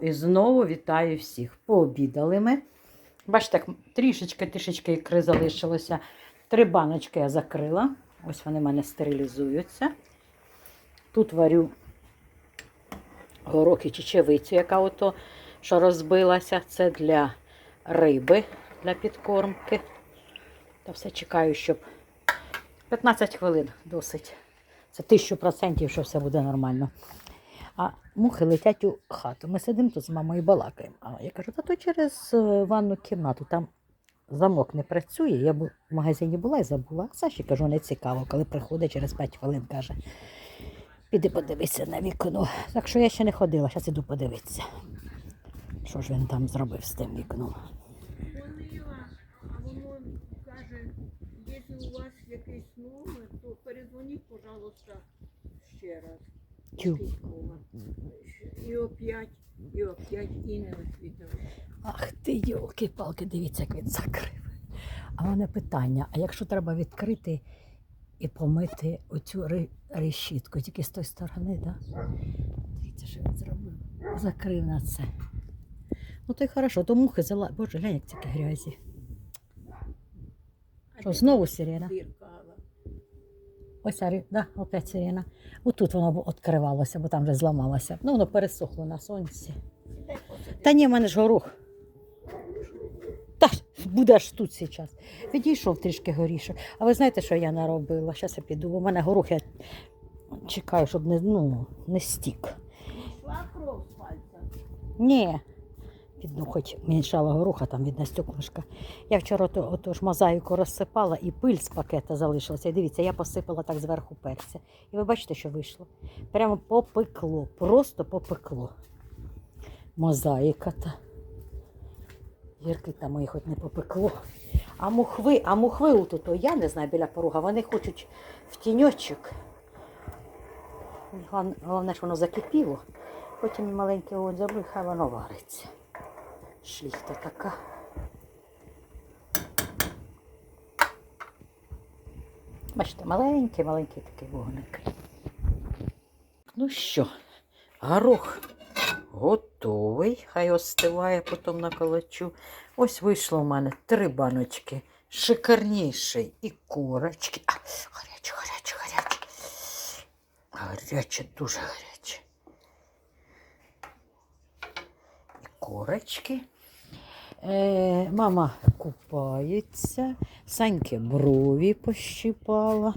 і знову вітаю всіх. Пообідали ми. Бачите, трішечки-трішечки ікри залишилося. Три баночки я закрила. Ось вони в мене стерилізуються. Тут варю горох і чечевицю, яка ото, що розбилася. Це для риби, для підкормки. Та все чекаю, щоб 15 хвилин досить. Це тисячу процентів, що все буде нормально. А мухи летять у хату. Ми сидимо тут з мамою балакаємо. А я кажу, та то через е, ванну кімнату там замок не працює. Я в магазині була і забула. Саші кажу, не цікаво, коли приходить через 5 хвилин, каже, піди подивися на вікно. Так що я ще не ходила, зараз іду подивитися. Що ж він там зробив з тим вікном? Якщо у вас якийсь номер, то передзвоніть, пожалуйста, ще раз. Письмово. І опять, і опять, і не відповідали. Ах ти, йолки-палки, дивіться, як він закрив. А мене питання: а якщо треба відкрити і помити оцю решітку, тільки з тої сторони, так? Да? Дивіться, що він зробив. Закрив на це. Ну то й хорошо, то мухи зала. Боже, глянь, як тільки грязі. Що, знову сирена? Ось да, опять сирена. Отут воно відкривалося, бо там вже зламалося. Ну, воно пересохло на сонці. Та ні, в мене ж горох. Та ж, буде аж тут зараз. Відійшов трішки горішок. А ви знаєте, що я наробила? Зараз я піду, бо в мене горох я чекаю, щоб не, ну, не стік. Пішла кров з пальця. Ні. Піду, хоч мішала гороха, там видно стеклышка. Я вчора то, ото ж мозаїку розсипала і пиль з пакета залишилася. І дивіться, я посипала так зверху перця. І ви бачите, що вийшло? Прямо попекло, просто попекло. Мозаїка та. Гірки там мої хоч не попекло. А мухви, а мухви отут, я не знаю, біля порога, вони хочуть в тіньочок. Головне, що воно закипіло. Потім маленький огонь зроблю, хай воно вариться. Шліхта така. Бачите, маленький, маленький такий вогник. Ну що, горох готовий. Хай остиває, потім наколочу. Ось вийшло в мене три баночки. Шикарніший і корочки. А, гаряче, гаряче, гаряче. Гаряче, дуже гаряче. І корочки. Е, мама купається, Саньки брові пощипала.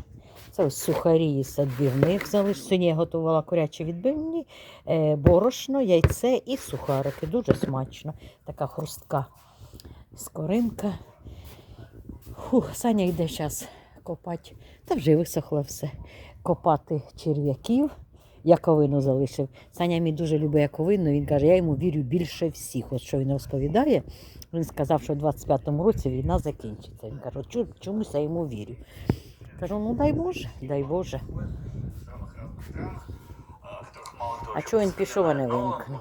Це ось сухарі із відбивних залиш. Сьогодні я готувала курячі відбивні, е, борошно, яйце і сухарики. Дуже смачно. Така хрустка скоринка. Фух, Саня йде зараз копати. Та вже висохло все. Копати черв'яків. Яковину залишив. Саня мій дуже любить яковину. Він каже, я йому вірю більше всіх. От що він розповідає. Він сказав, що в 25-му році війна закінчиться. Він каже, чомусь я йому вірю. Кажу, ну дай Боже, дай Боже. А чого він пішов, а не вимкнув?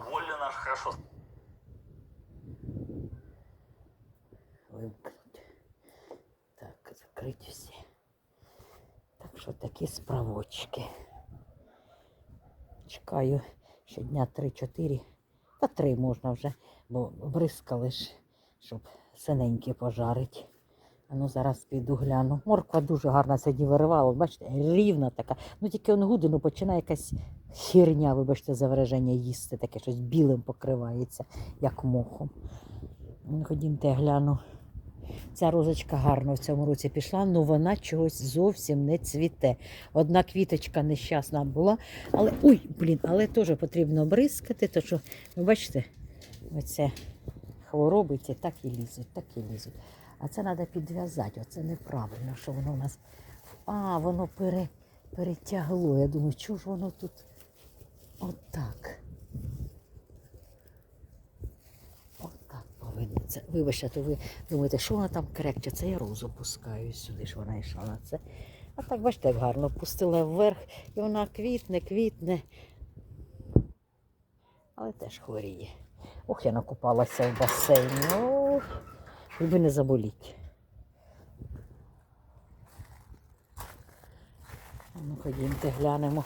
Вимкнуть. Так, закрить всі. Так що такі справочки. Чекаю ще дня 3-4. Та 3 можна вже, бо бризкали ж, щоб синенькі пожарить. А ну зараз піду гляну. Морква дуже гарна сьогодні виривала. Бачите, рівна така. Ну тільки он гудину починає якась херня, вибачте, за вираження їсти, таке щось білим покривається, як мохом. Ну, Ходімте, гляну. Ця розочка гарно в цьому році пішла, але вона чогось зовсім не цвіте. Одна квіточка нещасна була, але ой, блін, але теж потрібно бризкати, то що, ви бачите, оце хвороби ці так і лізуть, так і лізуть. А це треба підв'язати, оце неправильно, що воно у нас. А, воно пере, перетягло. Я думаю, чого ж воно тут. Отак повинно. Це, вибачте, то ви думаєте, що вона там крекче? Це я розу пускаю сюди, ж вона йшла на це. А так, бачите, як гарно пустила вверх, і вона квітне, квітне. Але теж хворіє. Ох, я накупалася в басейні. Ох, якби не заболіть. Ну, ходімте, глянемо,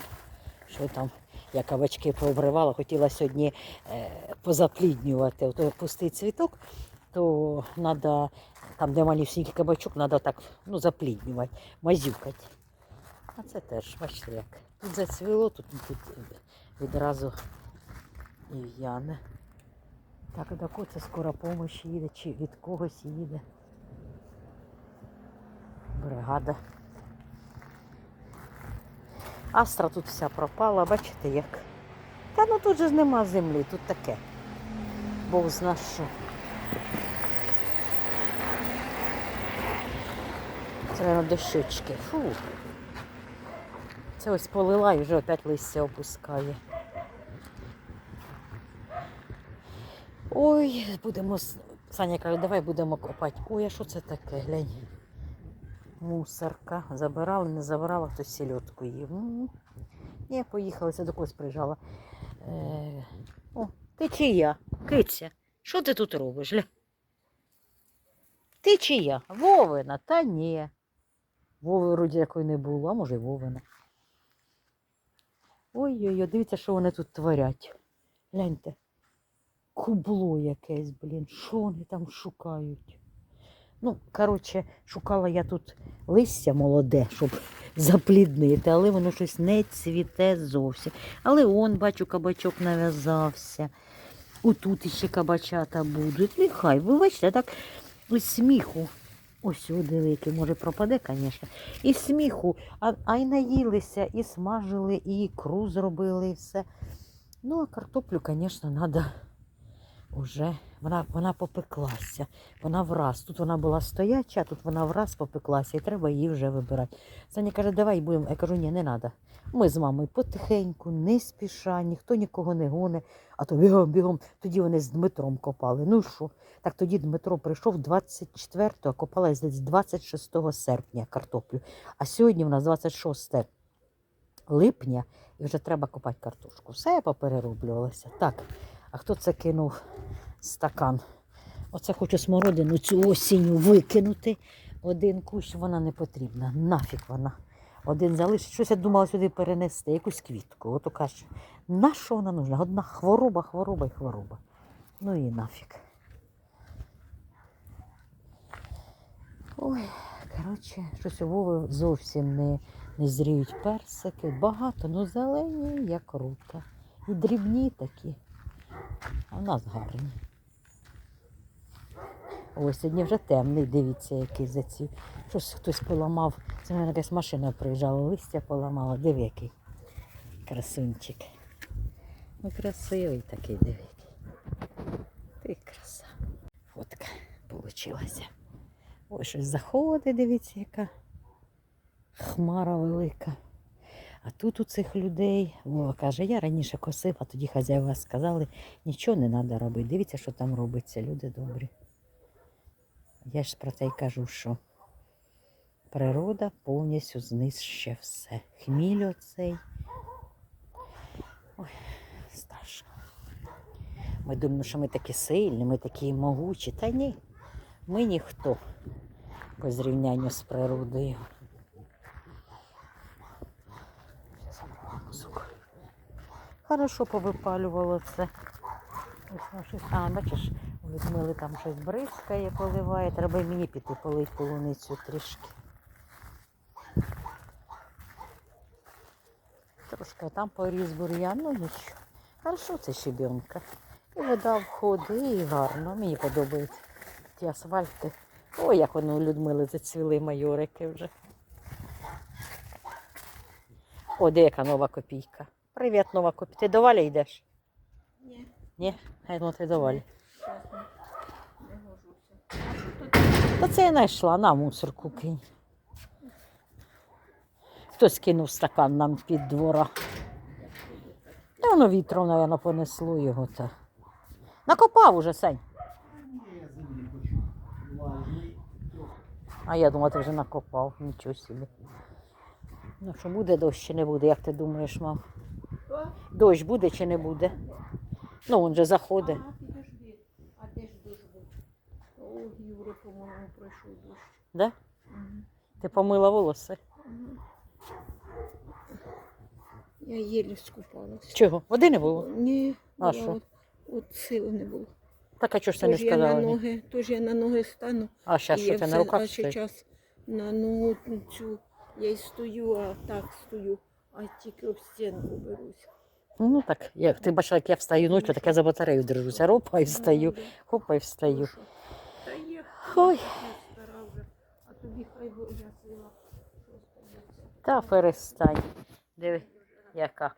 що там. Я кабачки пообривала, хотіла сьогодні е, позапліднювати. Ото пустий цвіток, то треба, там, де малюсінький кабачок, треба так ну, запліднювати, мазюкати. А це теж, бачите як. Тут зацвіло, тут, тут відразу і в'яне. Так, до кого це скоро помощь їде, чи від когось їде. Бригада. Астра тут вся пропала, бачите як. Та ну тут же нема землі, тут таке. Бог зна що. Мабуть, дощочки. Фу. Це ось полила і вже опять листя опускає. Ой, будемо. Саня каже, давай будемо копати. Ой, а що це таке? Глянь. Мусорка. Забирали, не забирала, хтось сільотку їв. Ні, поїхала, це до когось приїжджала. Е... О, ти чия? Киця. Що ти тут робиш? Ти чия? Вовина, та ні. Вови вроді якої не було, а може й Вовина. Ой-ой-ой, дивіться, що вони тут творять. Гляньте. Кубло якесь, блін. Що вони там шукають? Ну, коротше, шукала я тут листя молоде, щоб запліднити, але воно щось не цвіте зовсім. Але он, бачу, кабачок нав'язався. Отут іще кабачата будуть. Нехай, ви бачите, так із сміху. Ось великий, може пропаде, звісно. І сміху, а, а й наїлися, і смажили, і ікру зробили, і все. Ну, а картоплю, звісно, треба вже. Вона, вона попеклася. Вона враз. Тут вона була стояча, а тут вона враз попеклася, і треба її вже вибирати. Саня каже, давай будемо. Я кажу, ні, не треба. Ми з мамою потихеньку, не спіша, ніхто нікого не гоне, а то бігом, бігом. Тоді вони з Дмитром копали. Ну що? Так тоді Дмитро прийшов 24-го, а копалась десь 26 серпня картоплю. А сьогодні в нас 26 липня і вже треба копати картошку. Все я поперероблювалася. Так, а хто це кинув стакан? Оце хочу смородину цю осінню викинути. Один кущ вона не потрібна. Нафіг вона. Один залишить. Щось я думала сюди перенести, якусь квітку. Ото каже, на що вона нужна? Одна хвороба, хвороба і хвороба. Ну і нафіг. Ой, коротше, щось у Вови зовсім не, не зріють персики. Багато, ну зелені, як рука. І дрібні такі. А в нас гарні. Ось сьогодні вже темний, дивіться, який заців. Щось хтось поламав. Це мене якась машина приїжджала, листя поламала. Диви який. Красунчик. Ну, красивий такий, який. Ти краса. Фотка получилася. Ой, щось заходить, дивіться, яка хмара велика. А тут у цих людей, Вова каже, я раніше косив, а тоді хазяїва сказали, нічого не треба робити. Дивіться, що там робиться, люди добрі. Я ж про це й кажу, що природа повністю знищує все. Хміль оцей. Ой, страшно. Ми думаємо, що ми такі сильні, ми такі могучі. Та ні, ми ніхто по зрівнянню з природою. Хорошо повипалювало це. Бачиш, у Людмили там щось бризкає, поливає. Треба мені піти полить полуницю трішки. Трошки там поріз бур'ян, ну нічого. Хорошо, це щебенка. І вода входить, і гарно. Мені подобається ті асфальти. Ой, як воно у Людмили зацвіли майорики вже. О, де яка нова копійка. Привіт, нова копійка. Ти до Валі йдеш? Ні, Ні? Я думала, ти до Валі. Зараз не, гожуся. Та це я знайшла, на мусорку кинь. Хтось кинув стакан нам під двора. Та воно вітром, мабуть, понесло його. Та. Накопав уже, Сень. А я думала, ти вже накопав. Нічого собі. Ну що, буде дощ чи не буде, як ти думаєш, мам? Дощ буде чи не буде? Ну, він же заходить. Ага, підожди. А де ж дощ був? О, Юра, по-моєму, пройшов дощ. Да? Ти помила волоси? Я єлі скупалась. Чого? Води не було? Ні, А була що? От, от сили не було. Так а чого ж ти не Тож я на ні? ноги, тож я на ноги стану. А зараз що я ти все- на руках а стоїш? зараз на ногу цю я й стою, а так стою, а тільки об стінку берусь. Ну так, я, ти бачила, як я встаю ночі, так я за батарею держуся. Ропа і встаю, Ну, хопа і встаю. Ну. Та є, Ой. я стара вже, а тобі хай я сила. Та перестань. Диви, яка.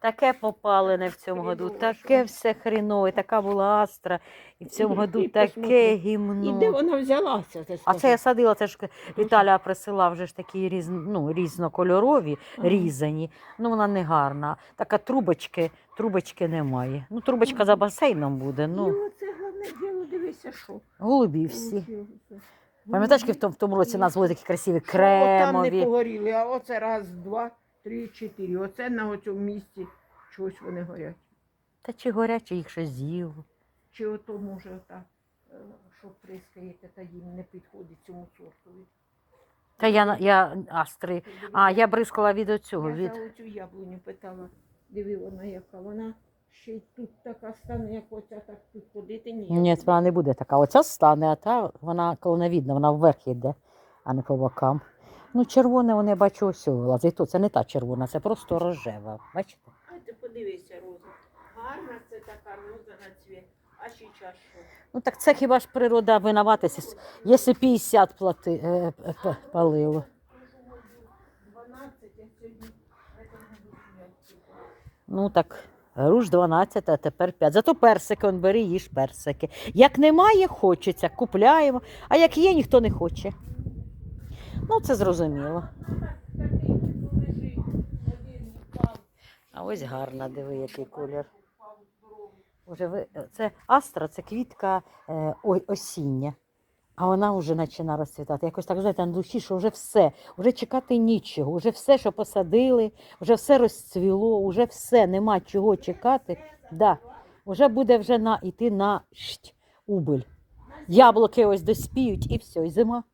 Таке попалене в цьому году, таке все хрінове, така була астра, і в цьому году таке І де гімно. вона взялася? Ти А це я садила, це ж Віталя присилав вже ж такі різ, ну, різнокольорові, Ага. різані. Ну вона не гарна. Така трубочки, трубочки немає. Ну, трубочка за басейном буде, І ну, оце головне діло, дивися, що. голубі всі. Ось, Пам'ятаєш, які в тому, в тому році у нас були такі красиві Що Там не кремові. погоріли, а оце раз, два, три, чотири. Оце на цьому місці чогось вони горять. Та чи горяче їх щось з'їв. Чи ото може ота, е, що прискаєте, та їм не підходить цьому сортові. Та я, на- я астри. А, я бризкала від оцього. Я Від... за оцю яблуню питала, диви вона яка, вона ще й тут така стане, як оця, так тут ходити ні. Ні, вона не буде така. Оця стане, а та вона колоновідна, вона вверх йде, а не по бокам. Ну, червоне, вони бачу, ось лазить. Це не та червона, це просто рожева. Бачите? А ти подивися, Роза. Гарна це така роза на цвіт. А ще час що? Ну так це хіба ж природа винуватися, якщо 50 плати, е, е, палило. 12, а сьогодні в этом году 5. Ну так, руш 12, а тепер 5. Зато персики, он бери, їж персики. Як немає, хочеться, купляємо, а як є, ніхто не хоче. Ну, це зрозуміло. А ось гарна, диви, який колір. Уже ви... Це астра, це квітка е, осіння. А вона вже починає розцвітати. Якось так знаєте, на душі, що вже все, вже чекати нічого, вже все, що посадили, вже все розцвіло, вже все, нема чого чекати. Да. Вже буде вже на йти на шть, убиль. Яблуки ось доспіють і все, і зима.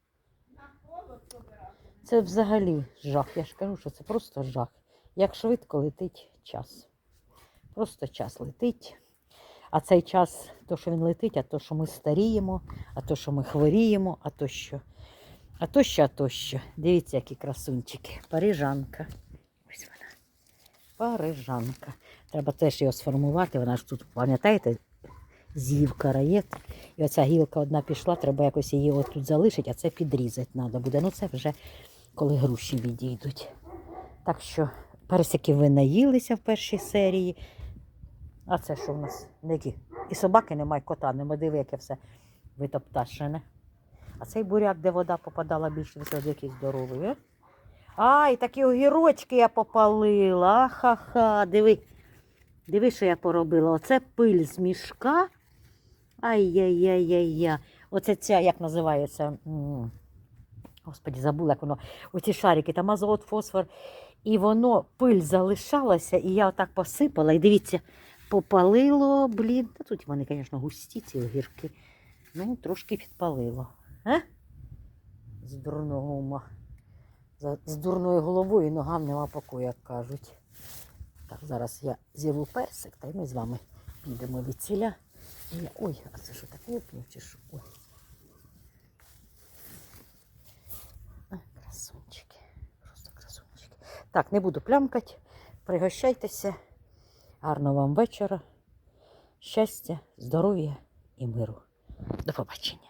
Це взагалі жах. Я ж кажу, що це просто жах. Як швидко летить час. Просто час летить. А цей час, то, що він летить, а то, що ми старіємо, а то, що ми хворіємо, а то що. А то що, а то що. Дивіться, які красунчики. Парижанка. Ось вона. Парижанка. Треба теж його сформувати. Вона ж тут, пам'ятаєте, з'їв караєт. І оця гілка одна пішла, треба якось її отут залишити, а це підрізати треба буде. Ну це вже коли груші відійдуть. Так що персики ви наїлися в першій серії. А це що в нас? Які? І собаки немає, кота нема. Диви, яке все витопташене. А цей буряк, де вода попадала більше, це який здоровий. А? Ай, такі огірочки я попалила. Ахаха, диви. Диви, що я поробила. Оце пиль з мішка. Ай-яй-яй-яй-яй. Оце ця, як називається? Господі, забула, як воно. Оці шарики, там азот, фосфор. І воно пиль залишалася, і я отак посипала. І дивіться, попалило, блін. Та тут вони, звісно, густі, ці огірки. Ну, трошки підпалило. А? З дурного ума. З дурною головою ногам нема покою, як кажуть. Так, зараз я зірву персик, та й ми з вами підемо від ціля. Ой, а це що так лопнув чи що? Ой. А, красунчики. Просто красунчики. Так, не буду плямкати. Пригощайтеся. Гарного вам вечора. Щастя, здоров'я і миру. До побачення.